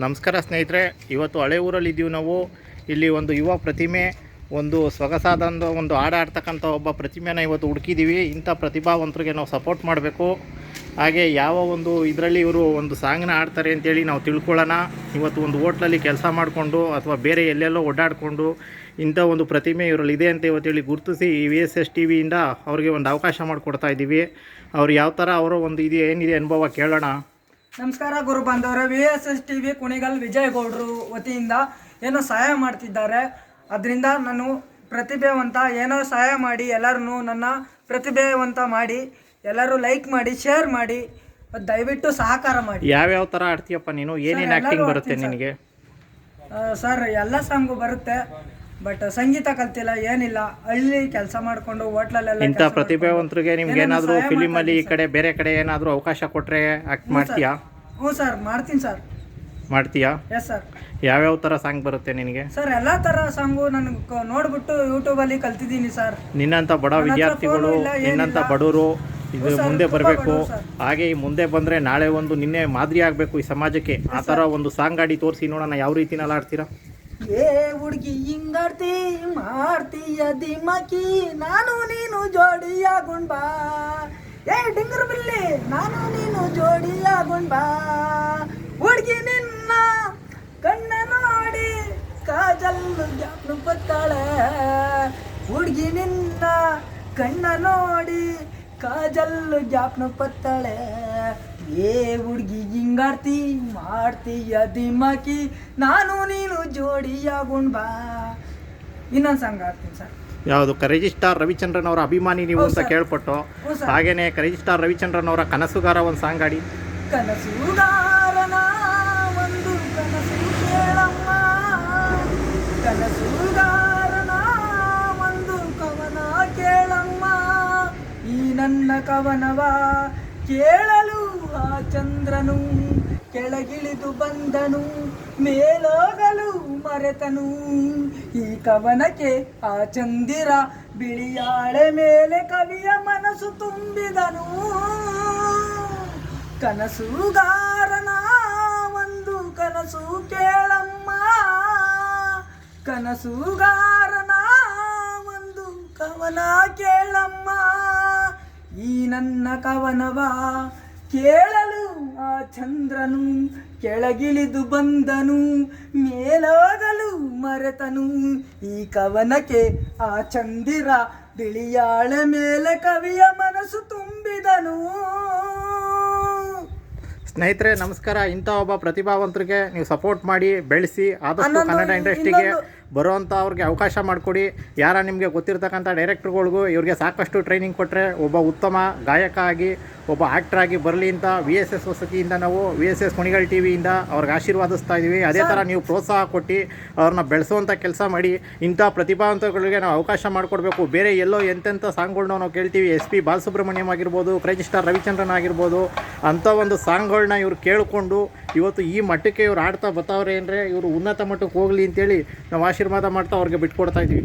ನಮಸ್ಕಾರ ಸ್ನೇಹಿತರೆ, ಇವತ್ತು ಹಳೆ ಊರಲ್ಲಿದ್ದೀವಿ ನಾವು. ಇಲ್ಲಿ ಒಂದು ಯುವ ಪ್ರತಿಮೆ, ಒಂದು ಸೊಗಸಾದ ಒಂದು ಹಾಡು ಆಡ್ತಕ್ಕಂಥ ಒಬ್ಬ ಪ್ರತಿಮೆನ ಇವತ್ತು ಹುಡುಕಿದ್ದೀವಿ ಇಂಥ ಪ್ರತಿಭಾವಂತರಿಗೆ ನಾವು ಸಪೋರ್ಟ್ ಮಾಡಬೇಕು. ಹಾಗೆ ಯಾವ ಒಂದು ಇದರಲ್ಲಿ ಇವರು ಒಂದು ಸಾಂಗ್ನ ಆಡ್ತಾರೆ ಅಂತೇಳಿ ನಾವು ತಿಳ್ಕೊಳ್ಳೋಣ. ಇವತ್ತು ಒಂದು ಹೋಟ್ಲಲ್ಲಿ ಕೆಲಸ ಮಾಡಿಕೊಂಡು ಅಥವಾ ಬೇರೆ ಎಲ್ಲೆಲ್ಲೋ ಓಡಾಡಿಕೊಂಡು ಇಂಥ ಒಂದು ಪ್ರತಿಮೆ ಇವರಲ್ಲಿ ಇದೆ ಅಂತ ಇವತ್ತೇಳಿ ಗುರುತಿಸಿ ಈ ವಿ ಎಸ್ ಎಸ್ ಟಿ ವಿಯಿಂದ ಅವ್ರಿಗೆ ಒಂದು ಅವಕಾಶ ಮಾಡಿಕೊಡ್ತಾ ಇದ್ದೀವಿ. ಅವ್ರು ಯಾವ ಥರ ಅವರ ಒಂದು ಇದು ಏನಿದೆ ಅನುಭವ ಕೇಳೋಣ. ನಮಸ್ಕಾರ ಗುರು ಬಾಂಧವರೇ V S S T V Kunigal Vijay ಗೌಡ್ರು ವತಿಯಿಂದ ಏನೋ ಸಹಾಯ ಮಾಡ್ತಿದ್ದಾರೆ. ಅದರಿಂದ ನಾನು ಪ್ರತಿಭೆವಂತ ಏನೋ ಸಹಾಯ ಮಾಡಿ ಎಲ್ಲರನ್ನೂ ನನ್ನ ಪ್ರತಿಭೆವಂತ ಮಾಡಿ ಎಲ್ಲರೂ ಲೈಕ್ ಮಾಡಿ ಶೇರ್ ಮಾಡಿ ದಯವಿಟ್ಟು ಸಹಕಾರ ಮಾಡಿ. ಯಾವ್ಯಾವ ಥರ ಆಡ್ತೀಯಪ್ಪ ನೀನು? ಏನೇನು ಆ್ಯಕ್ಟಿಂಗ್ ಬರುತ್ತೆ ನಿನಗೆ? ಸರ್ ಎಲ್ಲ ಸಾಂಗು ಬರುತ್ತೆ. ಬಟ್ ಸಂಗೀತ ಕಲ್ತಿಲ್ಲ ಏನಿಲ್ಲ. ಹಳ್ಳಿ ಕೆಲಸ ಮಾಡಿಕೊಂಡು ಹೋಟ್ಲಲ್ಲೆಲ್ಲ ಇಂಥ ಪ್ರತಿಭಾವಂತರಿಗೆ ನಿಮ್ಗೆ ಏನಾದ್ರು ಫಿಲಿಮಲ್ಲಿ ಈ ಕಡೆ ಬೇರೆ ಕಡೆ ಏನಾದರೂ ಅವಕಾಶ ಕೊಟ್ಟರೆ ಆಕ್ಟ್ ಮಾಡ್ತೀಯಾ? ಹ್ಞೂ ಸರ್. ಮಾಡ್ತೀನಿ ಸರ್. ಮಾಡ್ತೀಯಾ? ಎಸ್ ಸರ್ ಯಾವ್ಯಾವ ಥರ ಸಾಂಗ್ ಬರುತ್ತೆ ನಿನಗೆ? ಸರ್ ಎಲ್ಲ ಥರ ಸಾಂಗು ನನಗೆ ನೋಡ್ಬಿಟ್ಟು ಯೂಟ್ಯೂಬಲ್ಲಿ ಕಲ್ತಿದ್ದೀನಿ ಸರ್. ನಿನ್ನಂಥ ಬಡ ವಿದ್ಯಾರ್ಥಿಗಳು ನಿನ್ನಂತ ನಿನ್ನಂಥ ಬಡವರು ಇದು ಮುಂದೆ ಬರಬೇಕು. ಹಾಗೆ ಈ ಮುಂದೆ ಬಂದರೆ ನಾಳೆ ಒಂದು ನಿನ್ನೆ ಮಾದರಿ ಆಗಬೇಕು ಈ ಸಮಾಜಕ್ಕೆ. ಆ ಥರ ಒಂದು ಸಾಂಗ್ ಆಡಿ ತೋರಿಸಿ ನೋಡೋಣ ಯಾವ ರೀತಿನಲ್ಲಿ ಆಡ್ತೀರಾ? ಏ ಹುಡುಗಿ ಹಿಂಗಾಡ್ತಿ, ಮಾಡ್ತೀಯ ದಿಮಕಿ, ನಾನು ನೀನು ಜೋಡಿಯಾಗುಂಡ್ ಬಾ. ಏ ಡಿಂಗರ್ ಬಿಲ್ಲಿ, ನಾನು ನೀನು ಜೋಡಿಯಾಗುಂಡ್ ಬಾ. ಹುಡುಗಿ ನಿನ್ನ ಕಣ್ಣ ನೋಡಿ, ಕಾಜಲ್ಲು ಜ್ಞಾಪನ ಬತ್ತಾಳೆ ಹುಡುಗಿ ನಿನ್ನ ಕಣ್ಣ ನೋಡಿ, ಕಾಜಲ್ಲು ಜಾಪ್ನು ಪತ್ತಾಳೆ ಏ ಹುಡುಗಿ ಹಿಂಗಾಡ್ತಿ, ಮಾಡ್ತೀಯ ದಿಮಕಿ, ನಾನು ನೀನು ಜೋಡಿಯಾಗುಣ್ ಬಾ. ಇನ್ನೊಂದು ಸಾಂಗ್ ಆಡ್ತೀನಿ ಸರ್ ಯಾವುದು? ಕರೆಜಿ ಸ್ಟಾರ್ ರವಿಚಂದ್ರನ್ ಅವರ ಅಭಿಮಾನಿ ನೀವು ಅಂತ. ಕೇಳ್ಪಟ್ಟು. ಹಾಗೇನೆ ಕರೆಜಿ ಸ್ಟಾರ್ ರವಿಚಂದ್ರನ್ ಅವರ ಕನಸುಗಾರ ಒಂದು ಸಾಂಗ್ ಆಡಿ ಕನಸುಗಾರನ ಒಂದು ಕನಸು ಕೇಳಮ್ಮ. ಕನಸುಗಾರನ ಒಂದು ಕವನ ಕೇಳಮ್ಮ. ಈ ನನ್ನ ಕವನವ ಕೇಳಲು ಆ ಚಂದ್ರನು. ಕೆಳಗಿಳಿದು ಬಂದನು, ಮೇಲೋಗಲು ಮರೆತನು. ಈ ಕವನಕ್ಕೆ ಆ ಚಂದಿರ ಬಿಳಿಯಾಳೆ ಮೇಲೆ ಕವಿಯ ಮನಸ್ಸು ತುಂಬಿದನು. ಕನಸುಗಾರನ ಒಂದು ಕನಸು ಕೇಳಮ್ಮ. ಕನಸುಗಾರನ ಒಂದು ಕವನ ಕೇಳಮ್ಮ. ಈ ನನ್ನ ಕವನವ ಕೇಳಲು ಆ ಚಂದ್ರನು ಕೆಳಗಿಳಿದು ಬಂದನು ಮೇಲಾಗಲು ಮರೆತನು. ಈ ಕವನಕ್ಕೆ ಆ ಚಂದಿರ ಬಿಳಿಯಾಳೆ ಮೇಲೆ ಕವಿಯ ಮನಸ್ಸು ತುಂಬಿದನು. ಸ್ನೇಹಿತರೆ ನಮಸ್ಕಾರ. ಇಂಥ ಒಬ್ಬ ಪ್ರತಿಭಾವಂತರಿಗೆ ನೀವು ಸಪೋರ್ಟ್ ಮಾಡಿ ಬೆಳೆಸಿ ಆದಷ್ಟು ಕನ್ನಡ ಇಂಡಸ್ಟ್ರಿಗೆ ಬರೋವಂಥ ಅವ್ರಿಗೆ ಅವಕಾಶ ಮಾಡಿಕೊಡಿ. ಯಾರ ನಿಮಗೆ ಗೊತ್ತಿರ್ತಕ್ಕಂಥ ಡೈರೆಕ್ಟ್ರುಗಳಿಗೂ ಇವ್ರಿಗೆ ಸಾಕಷ್ಟು ಟ್ರೈನಿಂಗ್ ಕೊಟ್ಟರೆ ಒಬ್ಬ ಉತ್ತಮ ಗಾಯಕ ಆಗಿ ಒಬ್ಬ ಆ್ಯಕ್ಟರ್ ಆಗಿ ಬರಲಿ ಅಂತ ವಿ ಎಸ್ ಎಸ್ ವಸತಿಯಿಂದ ನಾವು V S S Kunigal T ವಿಯಿಂದ ಅವ್ರಿಗೆ ಆಶೀರ್ವಾದಿಸ್ತಾ ಇದ್ದೀವಿ ಅದೇ ಥರ ನೀವು ಪ್ರೋತ್ಸಾಹ ಕೊಟ್ಟು ಅವ್ರನ್ನ ಬೆಳೆಸುವಂಥ ಕೆಲಸ ಮಾಡಿ. ಇಂಥ ಪ್ರತಿಭಾವಂತಗಳಿಗೆ ನಾವು ಅವಕಾಶ ಮಾಡಿಕೊಡ್ಬೇಕು. ಬೇರೆ ಎಲ್ಲೋ ಎಂತೆಂಥ ಸಾಂಗ್ಗಳನ್ನ ನಾವು ಕೇಳ್ತೀವಿ. ಎಸ್ ಪಿ ಬಾಲಸುಬ್ರಹ್ಮಣ್ಯಂ ಆಗಿರ್ಬೋದು ಕ್ರೇಜಿ ಸ್ಟಾರ್ ರವಿಚಂದ್ರನ್ ಆಗಿರ್ಬೋದು ಅಂಥ ಒಂದು ಸಾಂಗ್ಗಳನ್ನ ಇವ್ರು ಕೇಳಿಕೊಂಡು ಇವತ್ತು ಈ ಮಟ್ಟಕ್ಕೆ ಇವ್ರು ಆಡ್ತಾ ಬರ್ತಾವ್ರೆ ಅಂದರೆ ಇವರು ಉನ್ನತ ಮಟ್ಟಕ್ಕೆ ಹೋಗಲಿ ಅಂತೇಳಿ ನಾವು ಆಶೀರ್ವಾದ ಮಾಡ್ತಾ ಅವ್ರಿಗೆ ಬಿಟ್ಕೊಡ್ತಾ ಇದ್ದೀವಿ